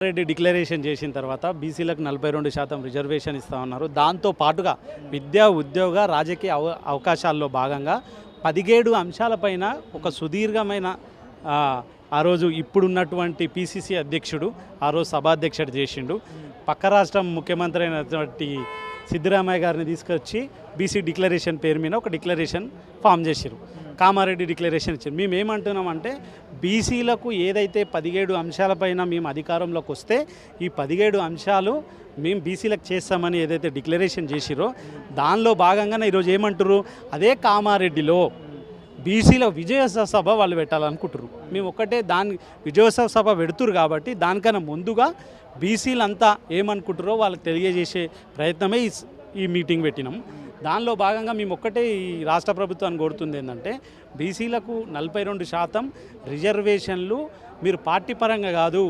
Reddy declaration చేసిన తర్వాత బీసీలకు నలభై రెండు శాతం రిజర్వేషన్ ఇస్తా ఉన్నారు. దాంతో పాటుగా విద్యా ఉద్యోగ రాజకీయ అవ అవకాశాల్లో భాగంగా పదిహేడు అంశాలపైన ఒక సుదీర్ఘమైన ఆ, ఆ రోజు ఇప్పుడున్నటువంటి పిసిసి అధ్యక్షుడు ఆ రోజు సభాధ్యక్షుడు చేసిండు. పక్క రాష్ట్రం ముఖ్యమంత్రి అయినటువంటి సిద్ధరామయ్య గారిని తీసుకొచ్చి బీసీ డిక్లరేషన్ పేరు మీద ఒక డిక్లరేషన్ ఫామ్ చేశారు కామారెడ్డి డిక్లరేషన్ ఇచ్చారు. మేము ఏమంటున్నామంటే బీసీలకు ఏదైతే పదిహేడు అంశాలపైన మేము అధికారంలోకి వస్తే ఈ పదిహేడు అంశాలు మేము బీసీలకు చేస్తామని ఏదైతే డిక్లరేషన్ చేసిరో దానిలో భాగంగానే ఈరోజు ఏమంటారు అదే కామారెడ్డిలో బీసీల విజయోత్సవ సభ వాళ్ళు పెట్టాలనుకుంటారు మేము ఒక్కటే దాని విజయోత్సవ సభ పెడుతురు కాబట్టి దానికన్నా ముందుగా బీసీలంతా ఏమనుకుంటారో వాళ్ళకి తెలియజేసే ప్రయత్నమే ఈ ఈ మీటింగ్ పెట్టినాం. దానిలో భాగంగా మేము ఒక్కటే ఈ రాష్ట్ర ప్రభుత్వాన్ని కోరుతుంది ఏంటంటే బీసీలకు నలభై రెండు శాతం రిజర్వేషన్లు మీరు పార్టీ పరంగా కాదు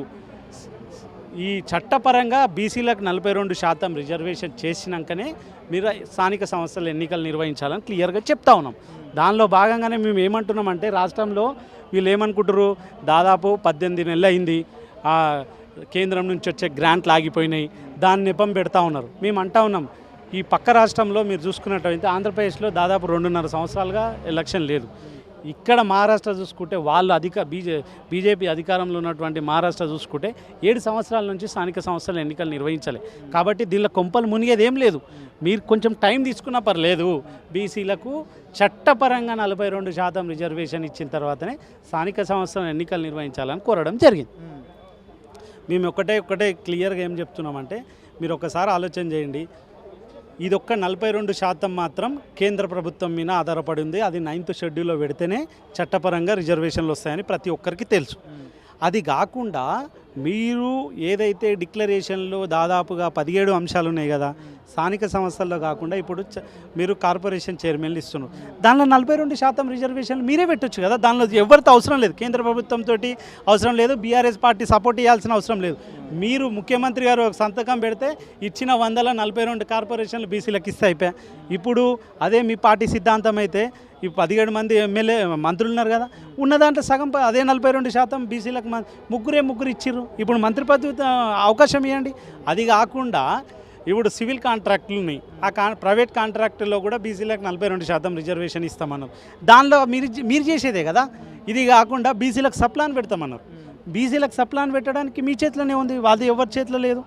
ఈ చట్టపరంగా బీసీలకు నలభై రెండు శాతం రిజర్వేషన్ చేసినాకనే మీరు స్థానిక సంస్థల ఎన్నికలు నిర్వహించాలని క్లియర్గా చెప్తా ఉన్నాం. దానిలో భాగంగానే మేము ఏమంటున్నామంటే రాష్ట్రంలో వీళ్ళు ఏమనుకుంటారు దాదాపు పద్దెనిమిది నెలలు అయింది కేంద్రం నుంచి వచ్చే గ్రాంట్లు ఆగిపోయినాయి. దాన్ని నెపం పెడతా ఉన్నారు. మేము అంటా ఉన్నాం ఈ పక్క రాష్ట్రంలో మీరు చూసుకున్నట్టయితే ఆంధ్రప్రదేశ్లో దాదాపు రెండున్నర సంవత్సరాలుగా ఎలక్షన్ లేదు. ఇక్కడ మహారాష్ట్ర చూసుకుంటే వాళ్ళు అధిక బీజే బీజేపీ అధికారంలో ఉన్నటువంటి మహారాష్ట్ర చూసుకుంటే ఏడు సంవత్సరాల నుంచి స్థానిక సంస్థల ఎన్నికలు నిర్వహించాలి. కాబట్టి దీనిలో కొంపలు మునిగేది ఏం లేదు. మీరు కొంచెం టైం తీసుకున్నా పర్లేదు. బీసీలకు చట్టపరంగా నలభై రెండు శాతం రిజర్వేషన్ ఇచ్చిన తర్వాతనే స్థానిక సంస్థల ఎన్నికలు నిర్వహించాలని కోరడం జరిగింది. మేము ఒకటే ఒకటే క్లియర్గా ఏం చెప్తున్నామంటే మీరు ఒకసారి ఆలోచన చేయండి. ఇది ఒక్క నలభై రెండు శాతం మాత్రం కేంద్ర ప్రభుత్వం మీద ఆధారపడి ఉంది. అది నైన్త్ షెడ్యూల్లో పెడితేనే చట్టపరంగా రిజర్వేషన్లు వస్తాయని ప్రతి ఒక్కరికి తెలుసు. అది కాకుండా మీరు ఏదైతే డిక్లరేషన్లో దాదాపుగా పదిహేడు అంశాలు ఉన్నాయి కదా స్థానిక సంస్థల్లో కాకుండా ఇప్పుడు చ- మీరు కార్పొరేషన్ చైర్మన్లు ఇస్తున్నారు. దానిలో నలభై రెండు శాతం రిజర్వేషన్లు మీరే పెట్టొచ్చు కదా దానిలో ఎవరితో అవసరం లేదు. కేంద్ర ప్రభుత్వంతో అవసరం లేదు బీఆర్ఎస్ పార్టీ సపోర్ట్ చేయాల్సిన అవసరం లేదు. మీరు ముఖ్యమంత్రి గారు ఒక సంతకం పెడితే ఇచ్చిన వందల నలభై రెండు కార్పొరేషన్లు బీసీలకు ఇస్తే అయిపోయా. ఇప్పుడు అదే మీ పార్టీ సిద్ధాంతం అయితే ఈ పదిహేడు మంది ఎమ్మెల్యే మంత్రులు ఉన్నారు కదా ఉన్న దాంట్లో సగం ప- అదే నలభై రెండు శాతం బీసీలకు ముగ్గురే ముగ్గురు ఇచ్చిర్రు. ఇప్పుడు మంత్రి పదవి అవకాశం ఇవ్వండి అది కాకుండా ఇప్పుడు సివిల్ కాంట్రాక్టులు ఉన్నాయి. ఆ కా ప్రైవేట్ కాంట్రాక్టుల్లో కూడా బీసీలకు నలభై రెండు శాతం రిజర్వేషన్ ఇస్తామన్నారు. దానిలో మీరు మీరు చేసేదే కదా? ఇది కాకుండా బీసీలకు సప్లాన్ పెడతామన్నారు. బీసీలకు సప్లాన్ పెట్టడానికి మీ చేతిలోనే ఉంది వాళ్ళది ఎవరి చేతిలో లేదు.